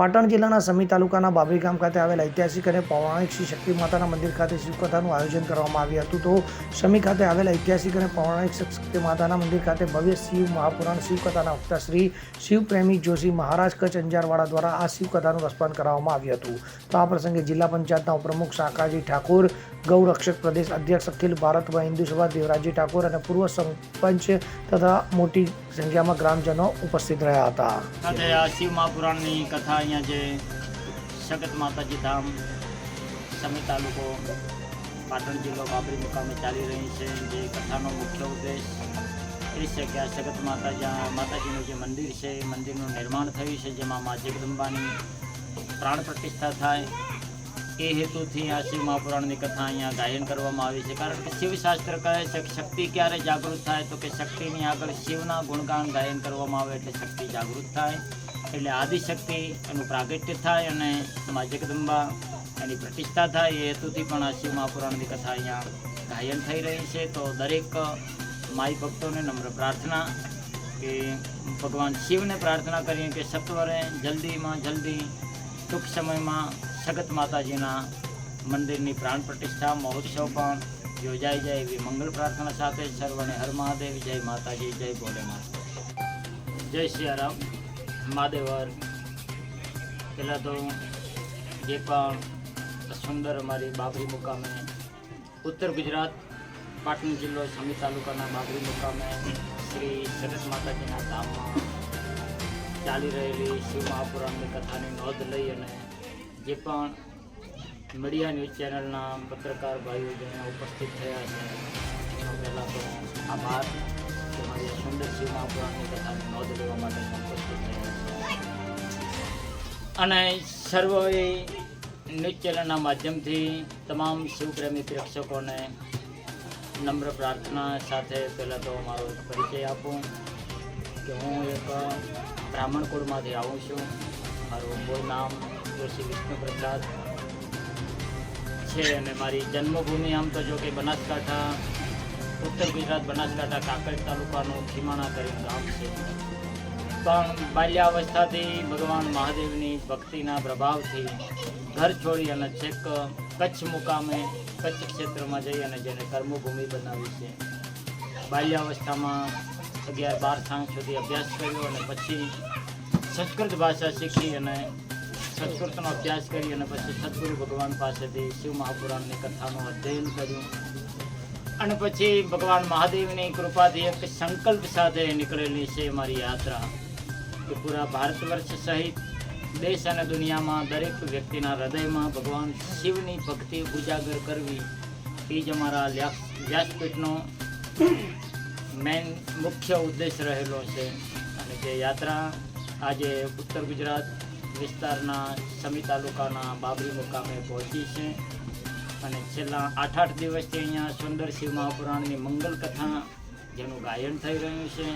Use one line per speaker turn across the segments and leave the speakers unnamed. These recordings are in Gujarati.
પાટણ જિલ્લાના સમી તાલુકાના બાબરી ગામ ખાતે આવેલ ઐતિહાસિક અને પૌરાણિક શ્રી શક્તિ માતાના મંદિર ખાતે શિવકથાનું આયોજન કરવામાં આવ્યું હતું. તો સમી ખાતે આવેલ ઐતિહાસિક અને પૌરાણિક શક્તિ માતાના મંદિર ખાતે ભવ્ય શિવ મહાપુરાણ શિવકથાના વક્તા શ્રી શિવપ્રેમી જોશી મહારાજ કચ્છ અંજારવાડા દ્વારા આ શિવકથાનું રસપાન કરાવવામાં આવ્યું હતું. તો આ પ્રસંગે જિલ્લા પંચાયતના ઉપપ્રમુખ શાખાજી ઠાકોર, ગૌરક્ષક પ્રદેશ અધ્યક્ષ અખિલ ભારતમાં હિન્દુ સભા દેવરાજી ઠાકોર અને પૂર્વ સરપંચ તથા મોટી સંખ્યામાં ગ્રામજનો ઉપસ્થિત રહ્યા હતા.
આ શિવ મહાપુરાણની કથા અહીંયા જે સગત માતાજી ધામ, સમી તાલુકો, પાટણ જિલ્લો બાબરી મુકામે ચાલી રહી છે. જે કથાનો મુખ્ય ઉદ્દેશ એ છે કે આ સગત માતાજી માતાજીનું જે મંદિર છે, એ મંદિરનું નિર્માણ થયું છે, જેમાં મા જગદંબાની પ્રાણ પ્રતિષ્ઠા થાય. એ હેતુથી આ શિવ મહાપુરાણની કથા અહીંયા ગાયન કરવામાં આવી છે. કારણ કે શિવશાસ્ત્ર કહે છે કે શક્તિ ક્યારે જાગૃત થાય તો કે શક્તિની આગળ શિવના ગુણગાન ગાયન કરવામાં આવે એટલે શક્તિ જાગૃત થાય. એટલે આદિશક્તિ એનું પ્રાગટ્ય થાય અને મા જગદંબા એની પ્રતિષ્ઠા થાય, એ હેતુથી પણ આ શિવ મહાપુરાણની કથા અહીંયા ગાયન થઈ રહી છે. તો દરેક માઈ ભક્તોને નમ્ર પ્રાર્થના કે ભગવાન શિવને પ્રાર્થના કરીએ કે સત્વરે જલ્દીમાં જલ્દી ટૂંક સમયમાં સગત માતાજીના મંદિરની પ્રાણ પ્રતિષ્ઠા, મહોત્સવ પણ યોજાઈ જાય એવી મંગળ પ્રાર્થના સાથે સર્વને હર મહાદેવ, જય માતાજી, જય ભોલેનાથ. જય સિયારામ. મહાદેવર પહેલાં તો જે પણ સુંદર અમારી બાબરી મુકામે ઉત્તર ગુજરાત પાટણ જિલ્લો સમી તાલુકાના બાબરી મુકામે શ્રી સરસ માતાજીના ધામમાં ચાલી રહેલી શિવ મહાપુરાણની કથાની નોંધ લઈ અને જે પણ મીડિયા ન્યૂઝ ચેનલના પત્રકાર ભાઈઓ જેને ઉપસ્થિત થયા છે, એનો પહેલાં તો આભાર. કે મારી સુંદર શિવ મહાપુરાણની કથાની નોંધ લેવા માટે ઉપસ્થિત અને સર્વોએ ન્યૂઝ ચેનલના માધ્યમથી તમામ શિવપ્રેમી પ્રેક્ષકોને નમ્ર પ્રાર્થના સાથે પહેલાં તો મારો પરિચય આપું કે હું એક બ્રાહ્મણ કુળમાંથી આવું છું. મારું મૂળ નામ જોશી વિષ્ણુ પ્રસાદ છે અને મારી જન્મભૂમિ આમ તો જો કે બનાસકાંઠા ઉત્તર ગુજરાત, બનાસકાંઠા, કાંકરેજ તાલુકાનું ખીમાણા કરી ગામ છે. પણ બાલ્યાવસ્થાથી ભગવાન મહાદેવની ભક્તિના પ્રભાવથી ઘર છોડી અને છેક કચ્છ મુકામે, કચ્છ ક્ષેત્રમાં જઈ અને જેને કર્મભૂમિ બનાવી છે. બાલ્યાવસ્થામાં અગિયાર બાર સાંજ સુધી અભ્યાસ કર્યો અને પછી સંસ્કૃત ભાષા શીખી અને સંસ્કૃતનો અભ્યાસ કરી અને પછી સદગુરુ ભગવાન પાસેથી શિવ મહાપુરાણની કથાનું અધ્યયન કર્યું. અને પછી ભગવાન મહાદેવની કૃપાથી એક સંકલ્પ સાથે નીકળેલી છે મારી યાત્રા કે પૂરા ભારત વર્ષ સહિત દેશ અને દુનિયામાં દરેક વ્યક્તિના હૃદયમાં ભગવાન શિવની ભક્તિ ઉજાગર કરવી એ જ અમારા વ્યાસ- વ્યાસપીઠનો મેન મુખ્ય ઉદ્દેશ રહેલો છે. અને જે યાત્રા આજે ઉત્તર ગુજરાત વિસ્તારના સમી તાલુકાના બાબરી મુકામે પહોંચી છે. અને છેલ્લા આઠ આઠ દિવસથી અહીંયા સુંદર શિવ મહાપુરાણની મંગલ કથા જેનું ગાયન થઈ રહ્યું છે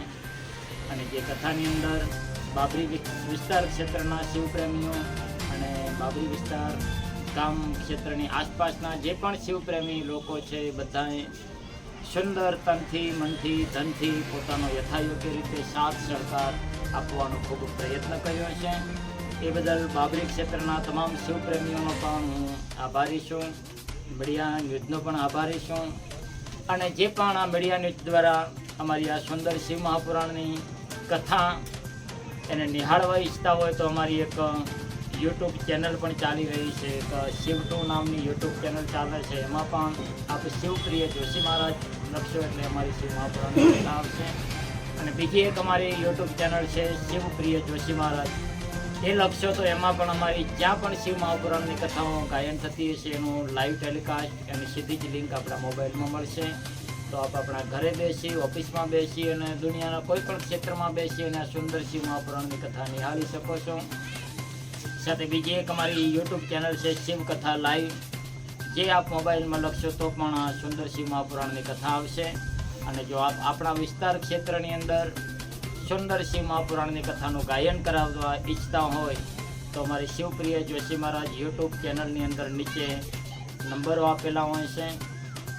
અને જે કથાની અંદર બાબરી વિસ્તાર ક્ષેત્રના શિવપ્રેમીઓ અને બાબરી વિસ્તાર ગામ ક્ષેત્રની આસપાસના જે પણ શિવપ્રેમી લોકો છે બધાએ સુંદર તનથી મનથી, ધનથી પોતાનો યથાયોગ્ય રીતે સાથ, સહકાર આપવાનો ખૂબ પ્રયત્ન કર્યો છે. એ બદલ બાબરી ક્ષેત્રના તમામ શિવપ્રેમીઓનો પણ હું આભારી છું. મીડિયા ન્યૂઝનો પણ આભારી છું અને જે પણ આ મીડિયા ન્યૂઝ દ્વારા અમારી આ સુંદર શિવ મહાપુરાણની કથા એને નિહાળવા ઈચ્છતા હોય તો અમારી એક યુટ્યુબ ચેનલ પણ ચાલી રહી છે. એક શિવ ટુ નામની યુટ્યુબ ચેનલ ચાલે છે. એમાં પણ આપણે શિવપ્રિય જોશી મહારાજ લખશો એટલે અમારી શિવ મહાપુરાણની કથા આવશે. અને બીજી એક અમારી યુટ્યુબ ચેનલ છે શિવપ્રિય જોશી મહારાજ. એ લખશો તો એમાં પણ અમારી જ્યાં પણ શિવ મહાપુરાણની કથાઓ ગાયન થતી હશે એનું લાઈવ ટેલિકાસ્ટ એની સીધી જ લિંક આપણા મોબાઈલમાં મળશે. તો આપ આપણા ઘરે બેસી, ઓફિસમાં બેસી અને દુનિયાના કોઈ પણ ક્ષેત્રમાં બેસી અને આ સુંદર શિવ મહાપુરાણની કથા નિહાળી શકો છો. સાથે બીજી એક અમારી યુટ્યુબ ચેનલ છે, શિવ કથા લાઈવ જે આપ મોબાઈલમાં લખશો તો પણ સુંદર શિવ મહાપુરાણની કથા આવશે. અને જો આપ આપણા વિસ્તાર ક્ષેત્રની અંદર સુંદર શિવ મહાપુરાણની કથાનું ગાયન કરાવવા ઈચ્છતા હોય તો અમારી શિવપ્રિય જોશી મહારાજ યુટ્યુબ ચેનલની અંદર નીચે નંબરો આપેલા હોય છે.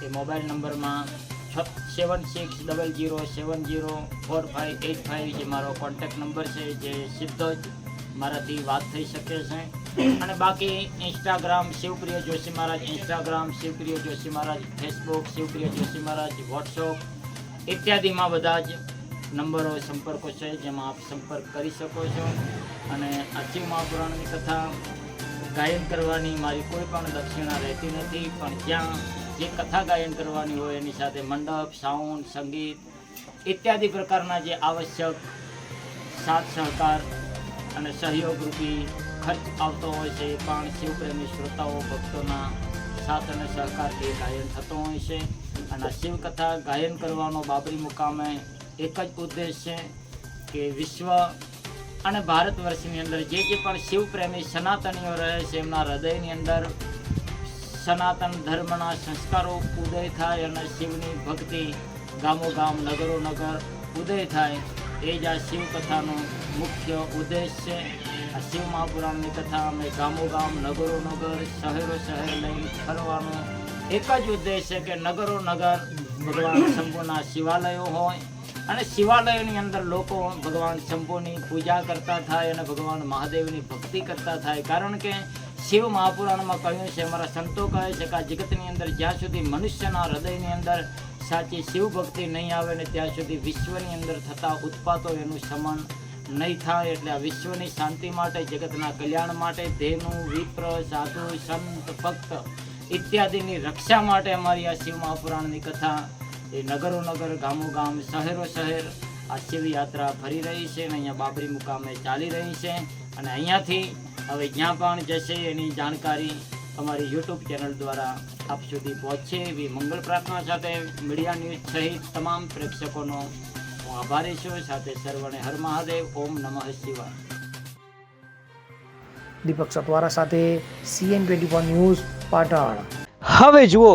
એ મોબાઈલ નંબરમાં છ seven six double zero seven zero four five eight five જે મારો કોન્ટેક્ટ નંબર છે જે સીધો જ મારાથી વાત થઈ શકે છે. અને બાકી Instagram Shivpriya Joshi Maharaj, Instagram Shivpriya Joshi Maharaj, Facebook Shivpriya Joshi Maharaj, WhatsApp ઇત્યાદિમાં બધા જ નંબરો સંપર્કો છે, જેમાં આપ સંપર્ક કરી શકો છો. અને શિવ મહાપુરાણની કથા ગાયન કરવાની મારી કોઈ પણ દક્ષિણા રહેતી નથી, પણ જ્યાં જે કથા ગાયન કરવાની હોય, એની સાથે મંડપ સાઉન્ડ સંગીત ઇત્યાદિ પ્રકારના જે આવશ્યક સાથ, સહકાર અને સહયોગરૂપી ખર્ચ આવતો હોય છે, એ પણ શિવપ્રેમી શ્રોતાઓ, ભક્તોના સાથ અને સહકારથી ગાયન થતો હોય છે. અને શિવકથા ગાયન કરવાનો બાબરી મુકામે એક જ ઉદ્દેશ છે કે વિશ્વ અને ભારત વર્ષની અંદર જે જે પણ શિવપ્રેમી સનાતનીઓ રહે છે, એમના હૃદયની અંદર સનાતન ધર્મના સંસ્કારો ઉદય થાય અને શિવની ભક્તિ ગામો ગામ નગરો નગર ઉદય થાય. એ જ આ શિવકથાનો મુખ્ય ઉદ્દેશ છે. આ શિવ મહાપુરાણની કથા અમે ગામો ગામ નગરો નગર શહેરો શહેર લઈને ફરવાનો એક જ ઉદ્દેશ છે કે નગરો નગર ભગવાન શંભુના શિવાલયો હોય અને શિવાલયોની અંદર લોકો ભગવાન શંભુની પૂજા કરતા થાય અને ભગવાન મહાદેવની ભક્તિ કરતા થાય. કારણ કે શિવ મહાપુરાણમાં કહ્યું છે અમારા સંતો કહે છે કે આ જગતની અંદર જ્યાં સુધી મનુષ્યના હૃદયની અંદર સાચી શિવ ભક્તિ નહીં આવે ને ત્યાં સુધી વિશ્વની અંદર થતા ઉત્પાતો એનું સમાન નહીં થાય. એટલે આ વિશ્વની શાંતિ માટે, જગતના કલ્યાણ માટે, ધેનુ, વિપ્ર, સાધુ, સંત, ભક્ત ઇત્યાદિની રક્ષા માટે અમારી આ શિવ મહાપુરાણની કથા એ નગરો નગર ગામો ગામ શહેરો શહેર આ શિવયાત્રા ફરી રહી છે અને અહીંયા બાબરી મુકામે ચાલી રહી છે. અને અહીંયાથી હવે જ્યાં પણ જશે એની જાણકારી અમારી યુટ્યુબ ચેનલ દ્વારા આપ સુધી પહોંચશે. એવી મંગળ પ્રાર્થના સાથે મીડિયા ન્યૂઝ સહિત તમામ પ્રેક્ષકોનો હું આભારી છું. સાથે સર્વને હર મહાદેવ. ઓમ નમઃ શિવાય.
દીપક સતવારા સાથે CN twenty four news Patan.
હવે જુઓ